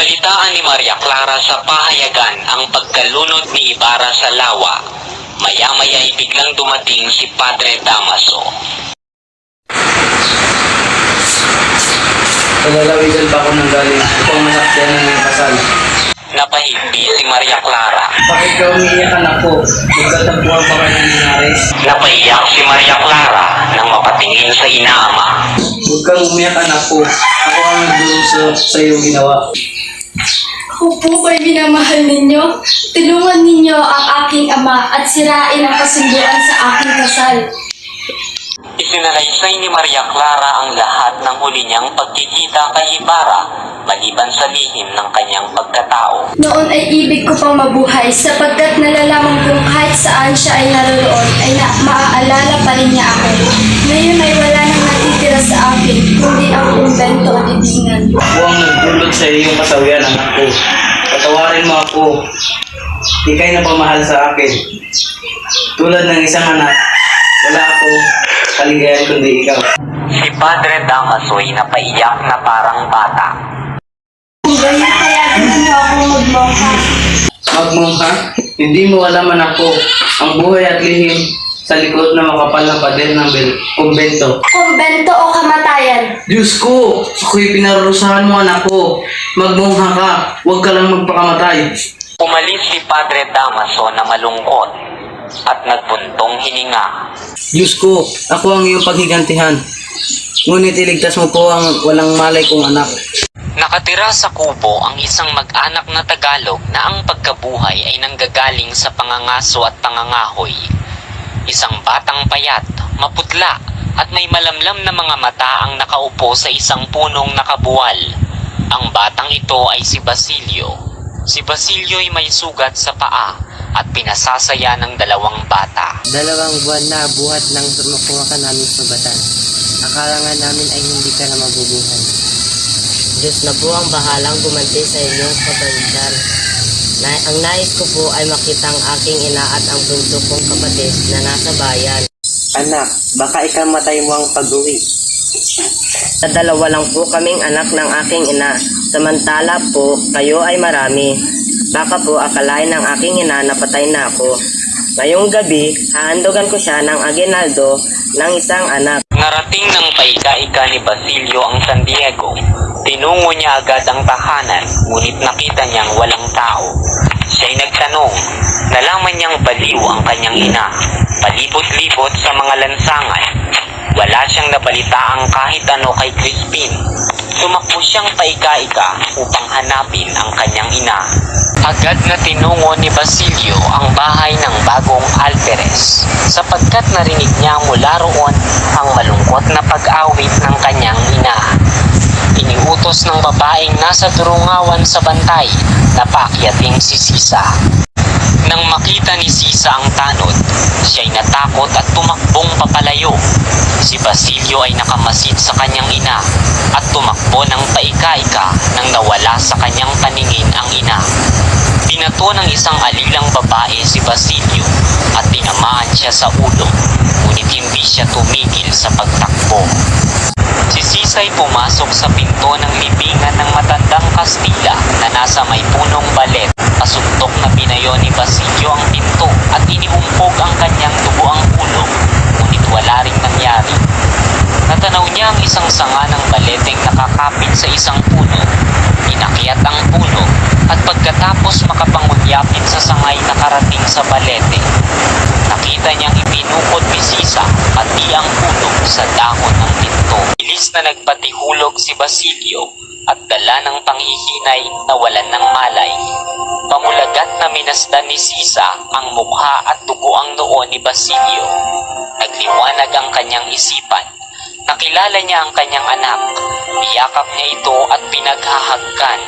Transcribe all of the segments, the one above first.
Nabalitaan ni Maria Clara sa pahayagan ang pagkalunod ni Ibarra sa lawa. Maya-maya ay biglang dumating si Padre Damaso. Palalawigan pa ako ng galing upang masakyan ng kasal. Napahigpi si Maria Clara. Bakit ka umiiyak anak ko? Magkatagpuan pa kayo nangyari? Napaiyak si Maria Clara nang mapatingin sa inaama. Huwag kang umiyak anak ko. Ako ang nagdulong sa, sa iyong ginawa. Ako po ba'y minamahal ninyo? Tulungan ninyo ang aking ama at sirain ang kasunduan sa aking kasal. Isinalaysay ni Maria Clara ang lahat ng huli niyang pagkikita kay Ibarra maliban sa lihim ng kanyang pagkatao. Noon ay ibig ko pang mabuhay sapagkat nalalaman kong kahit saan siya ay naroroon ay na maaalala pa rin niya ako. Ngayon ay wala sa akin kundi ang kumbento o libingan. Ako ang nagdulot sa iyong kasawian anak ko. Patawarin mo ako. Ika'y napamahal sa akin. Tulad ng isang anak, wala ako kaligayan kundi ikaw. Si Padre Damaso ay napaiyak na parang bata. Kung ganyan payagan ninyo akong magmongha. Magmungha, hindi mo alam anak ko ang buhay at lihim sa likod na makapal na pader ng bel- kumbento. Kumbento o kamatayan. Diyos ko, ako'y pinarusahan mo anak ko. Magmungha ka, huwag ka lang magpakamatay. Umalis si Padre Damaso na malungkot at nagbuntong hininga. Diyos ko, ako ang iyong paghigantihan. Ngunit iligtas mo po ang walang malay kong anak. Nakatira sa kubo ang isang mag-anak na Tagalog na ang pagkabuhay ay nanggagaling sa pangangaso at pangangahoy. Isang batang payat, maputla, at may malamlam na mga mata ang nakaupo sa isang punong nakabuwal. Ang batang ito ay si Basilio. Si Basilio ay may sugat sa paa at pinasasaya ng dalawang bata. Dalawang buwan na buhat nang makuha ka namin sa batan. Akala nga namin ay hindi ka na mabubuhay. Diyos na po ang bahalang gumanti sa inyong kapagitan. Na, ang nais ko po ay makita ang aking ina at ang bunso kong kapatid na nasa bayan. Anak, baka ikamatay mo ang pag-uwi. Sa dalawa lang po kaming anak ng aking ina. Samantala po, kayo ay marami. Baka po akalain ng aking ina na patay na ako. Ngayong gabi, hahandogan ko siya ng aginaldo ng isang anak. Narating ng paika-ika ni Basilio ang San Diego. Tinungo niya agad ang tahanan, ngunit nakita niyang walang tao. Siya'y nagtanong, nalaman niyang baliw ang kanyang ina. Palibot-libot sa mga lansangan. Wala siyang nabalitaang kahit ano kay Crispin. Tumakbo siyang paika-ika upang hanapin ang kanyang ina. Agad na tinungo ni Basilio ang bahay ng bagong Alperes sapagkat narinig niya mula roon ang malungkot na pag-awit ng kanyang ina. Iniutos ng babaeng nasa durungawan sa bantay na paakyating si Sisa. Nang makita ni Sisa ang tanod, siya'y natakot at tumakbong papalayo. Si Basilio ay nakamasid sa kanyang ina at tumakbo ng paika-ika nang nawala sa kanyang paningin ang ina. Binato ng isang alilang babae si Basilio at tinamaan siya sa ulo, ngunit hindi siya tumigil sa pagtakbo. Si Sisay pumasok sa pinto ng libingan ng matandang Kastila na nasa may punong balet. Pasuntok na binayo ni Basilio ang pinto at iniumpog ang kanyang dugoang ulo, ngunit wala ring nangyari. Natanaw niya ang isang sanga ng baleteng nakakapit sa isang puno. Inakyat ang puno at pagkatapos makapangunyapin sa sangay nakarating sa balete. Nakita niyang ipinukod ni Sisa at di ang puno sa dahon ng pinto. Bilis na nagpatihulog si Basilio at dala ng panghihinay na walan ng malay. Pamulagat na minasdan ni Sisa ang mukha at dugo ang noo ni Basilio. Nagliwanag ang kanyang isipan. Nakilala niya ang kanyang anak. Niyakap niya ito at pinaghahagkan.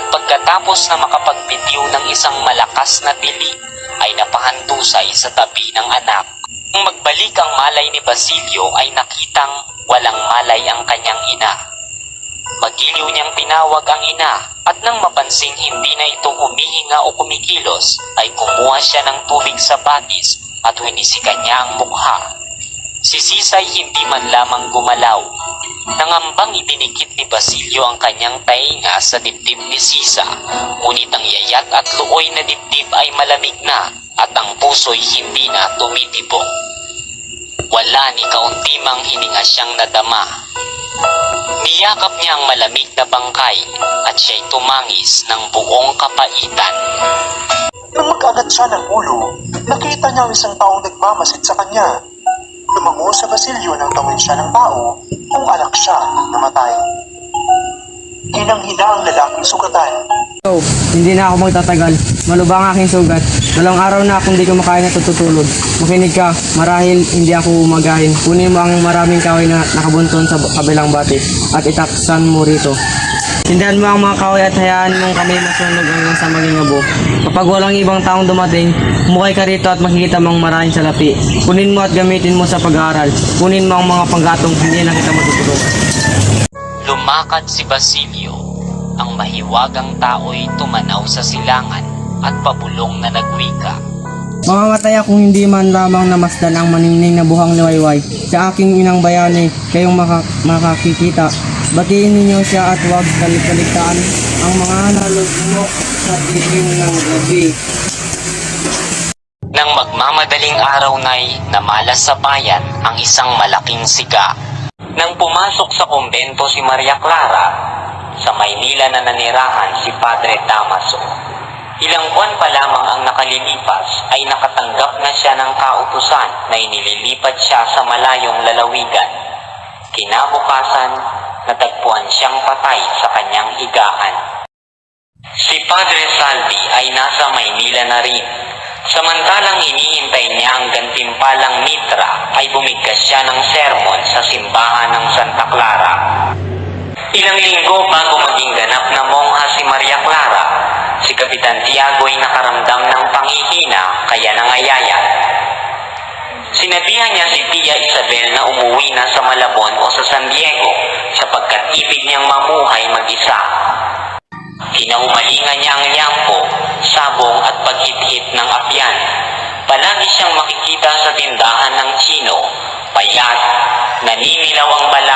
At pagkatapos na makapagbitiw ng isang malakas na tili, ay napahandusay sa tabi ng anak. Nang magbalik ang malay ni Basilio ay nakitang walang malay ang kanyang ina. Magiliw niyang tinawag ang ina at nang mapansing hindi na ito humihinga o kumikilos ay kumuha siya ng tubig sa batis at winisikan niya ang mukha. Si Sisay hindi man lamang gumalaw. Nangambang idinikit ni Basilio ang kanyang tainga sa dibdib ni Sisa, ngunit ang yayat at luoy na dibdib ay malamig na at ang puso'y hindi na tumitibok. Wala ni kaunti mang hininga siyang nadama. Niyakap niya ang malamig na bangkay at siya'y tumangis ng buong kapaitan. Nang mag-angat siya ng ulo, nakita niya ang isang taong nagmamasid sa kanya. Lumango sa Basilio nang tawin siya ng tao kung anak siya ng namatay. Hinang-hina ang lalaking sugatan. So, hindi na ako magtatagal. Malubha ang aking sugat. Dalawang araw na akong di kumakain at tutulog. Makinig ka, marahil hindi ako umagahin. Kunin mo ang maraming kahoy na nakabunton sa kabilang bati at itaksan mo rito. Tindahan mo ang mga kahoy at hayaan mong kami masunog hanggang sa maging abo. Kapag walang ibang taong dumating, mukay ka rito at makikita mong maraming salapi. Kunin mo at gamitin mo sa pag-aaral. Kunin mo ang mga panggatong hindi na kita matutulungan. Lumakad si Basilio. Ang mahiwagang tao'y tumanaw sa silangan at pabulong na nagwika. Mamamatay akong hindi man lamang namasdan ang maningning na buhang ni Wayway. Sa aking inang bayani, kayong maka- makakikita. Batiin ninyo siya at huwag kalikalitaan ang mga nalugmok sa dilim ng gabi. Nang magmamadaling araw na'y namalas sa bayan ang isang malaking siga. Nang pumasok sa kumbento si Maria Clara, sa Maynila na nanirahan si Padre Damaso. Ilang buwan pa lamang ang nakalilipas ay nakatanggap na siya ng kautusan na inililipat siya sa malayong lalawigan. Kinabukasan, natagpuan siyang patay sa kanyang higaan. Si Padre Salvi ay nasa Maynila na rin. Samantalang hinihintay niya ang gantimpalang mitra ay bumigkas siya ng sermon sa simbahan ng Santa Clara. Ilang linggo bago maging ganap na mongha si Maria Clara, si Kapitan Tiago ay nakaramdam ng panghihina kaya nangayayat. Sinabihan niya si Tia Isabel na umuwi na sa Malabon o sa San Diego sapagkat ibig niyang mamuhay mag-isa. Hinaumalingan niya ang yampo, sabong at paghit-hit ng apyan. Palagi siyang makikita sa tindahan ng Chino, payat, naninilaw ang balat,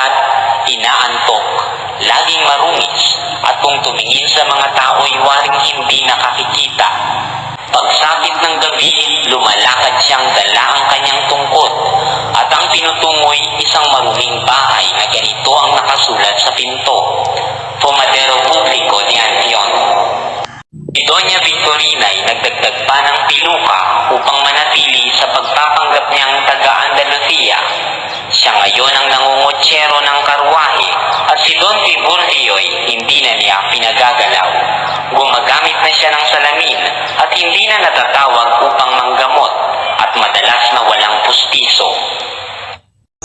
Si Doña Victorina ay nagdagdag pa ng piluka upang manatili sa pagpapanggap niyang taga-Andalusia. Siya ngayon ang nangungotsero ng karwahe at si Don Tiburcio ay hindi na niya pinagagalaw. Gumagamit na siya ng salamin at hindi na natatawag upang manggamot at madalas na walang pustiso.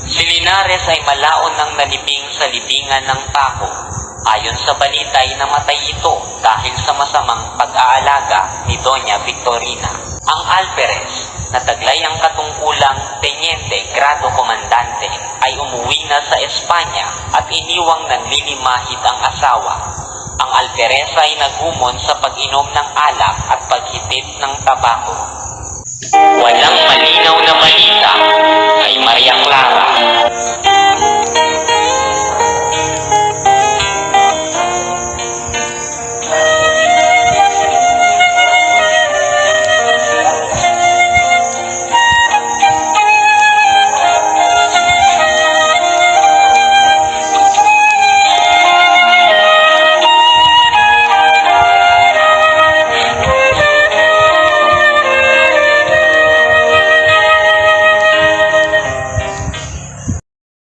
Si Linares ay malaon ng nalibing sa libingan ng tako. Ayon sa balita ay namatay ito dahil sa masamang pag-aalaga ni Doña Victorina. Ang Alperes, na taglay ang katungkulang Teniente Grado Komandante, ay umuwi na sa Espanya at iniwang nanlilimahid ang asawa. Ang Alperesa ay nagumon sa pag-inom ng alak at paghitit ng tabako. Walang